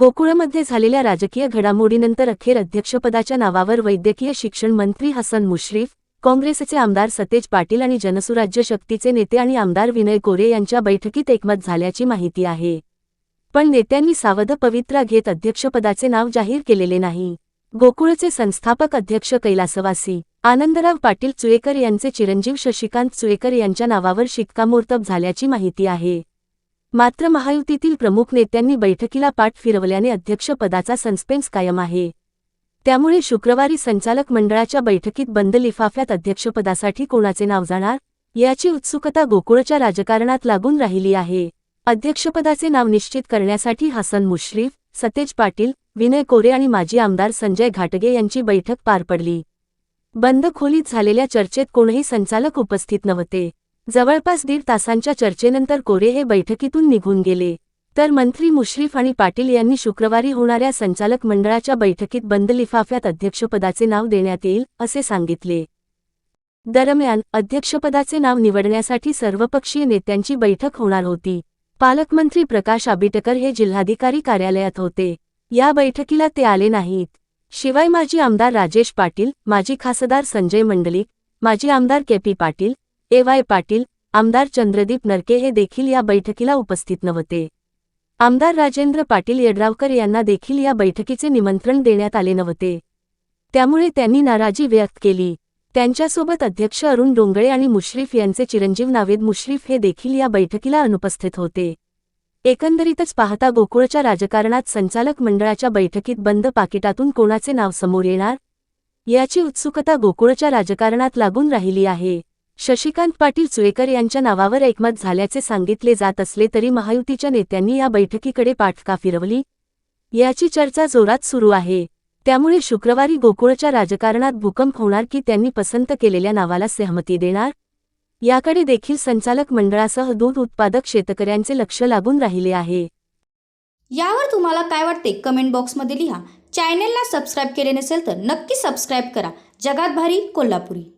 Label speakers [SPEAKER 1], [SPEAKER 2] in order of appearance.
[SPEAKER 1] गोकुळमध्ये झालेल्या राजकीय घडामोडीनंतर अखेर अध्यक्षपदाच्या नावावर वैद्यकीय शिक्षण मंत्री हसन मुश्रीफ काँग्रेसचे आमदार सतेज पाटील आणि जनसुराज्य शक्तीचे नेते आणि आमदार विनय कोरे यांच्या बैठकीत एकमत झाल्याची माहिती आहे. पण नेत्यांनी सावध पवित्रा घेत अध्यक्षपदाचे नाव जाहीर केलेले नाही. गोकुळचे संस्थापक अध्यक्ष कैलासवासी आनंदराव पाटील चुएकर यांचे चिरंजीव शशिकांत चुएकर यांच्या नावावर शिक्कामोर्तब झाल्याची माहिती आहे. मात्र महायुतीतील प्रमुख नेत्यांनी बैठकीला पाठ फिरवल्याने अध्यक्षपदाचा सन्स्पेन्स कायम आहे. त्यामुळे शुक्रवारी संचालक मंडळाच्या बैठकीत बंद लिफाफ्यात अध्यक्षपदासाठी कोणाचे नाव जाणार याची उत्सुकता गोकुळच्या राजकारणात लागून राहिली आहे. अध्यक्षपदाचे नाव निश्चित करण्यासाठी हसन मुश्रीफ सतेज पाटील विनय कोरे आणि माजी आमदार संजय घाटगे यांची बैठक पार पडली. बंद खोलीत झालेल्या चर्चेत कोणही संचालक उपस्थित नव्हते. जवळपास दीड तासांच्या चर्चेनंतर कोरे हे बैठकीतून निघून गेले. तर मंत्री मुश्रीफ आणि पाटील यांनी शुक्रवारी होणाऱ्या संचालक मंडळाच्या बैठकीत बंद लिफाफ्यात अध्यक्षपदाचे नाव देण्यात येईल असे सांगितले. दरम्यान अध्यक्षपदाचे नाव निवडण्यासाठी सर्वपक्षीय नेत्यांची बैठक होणार होती. पालकमंत्री प्रकाश आबिटकर हे जिल्हाधिकारी कार्यालयात होते. या बैठकीला ते आले नाहीत. शिवाय माजी आमदार राजेश पाटील माजी खासदार संजय मंडलिक माजी आमदार K P Patil A Y Patil आमदार चंद्रदीप नरके हे देखील या बैठकीला उपस्थित नव्हते. आमदार राजेंद्र पाटील यड्रावकर यांना देखील या बैठकीचे निमंत्रण देण्यात आले नव्हते. त्यामुळे त्यांनी नाराजी व्यक्त केली. त्यांच्यासोबत अध्यक्ष अरुण डोंगळे आणि मुश्रीफ यांचे चिरंजीव नावेद मुश्रीफ हे देखील या बैठकीला अनुपस्थित होते. एकंदरीतच पाहता गोकुळच्या राजकारणात संचालक मंडळाच्या बैठकीत बंद पाकिटातून कोणाचे नाव समोर येणार? याची उत्सुकता गोकुळच्या राजकारणात लागून राहिली आहे. शशिकांत पाटील चुएकर यांच्या नावावर एकमत झाल्याचे सांगितले जात असले तरी महायुतीच्या नेत्यांनी या बैठकीकडे पाठका फिरवली. याची चर्चा जोरात सुरू आहे. त्यामुळे शुक्रवारी गोकुळच्या राजकारणात भूकंप होणार की त्यांनी पसंत केलेल्या नावाला सहमती देणार? याकडे देखील संचालक मंडळासह दूध उत्पादक शेतकऱ्यांचे लक्ष लागून राहिले आहे.
[SPEAKER 2] यावर तुम्हाला काय वाटते? कमेंट बॉक्समध्ये लिहा. चॅनेलला सबस्क्राईब केले नसेल तर नक्की सबस्क्राईब करा. जगात भारी कोल्हापुरी.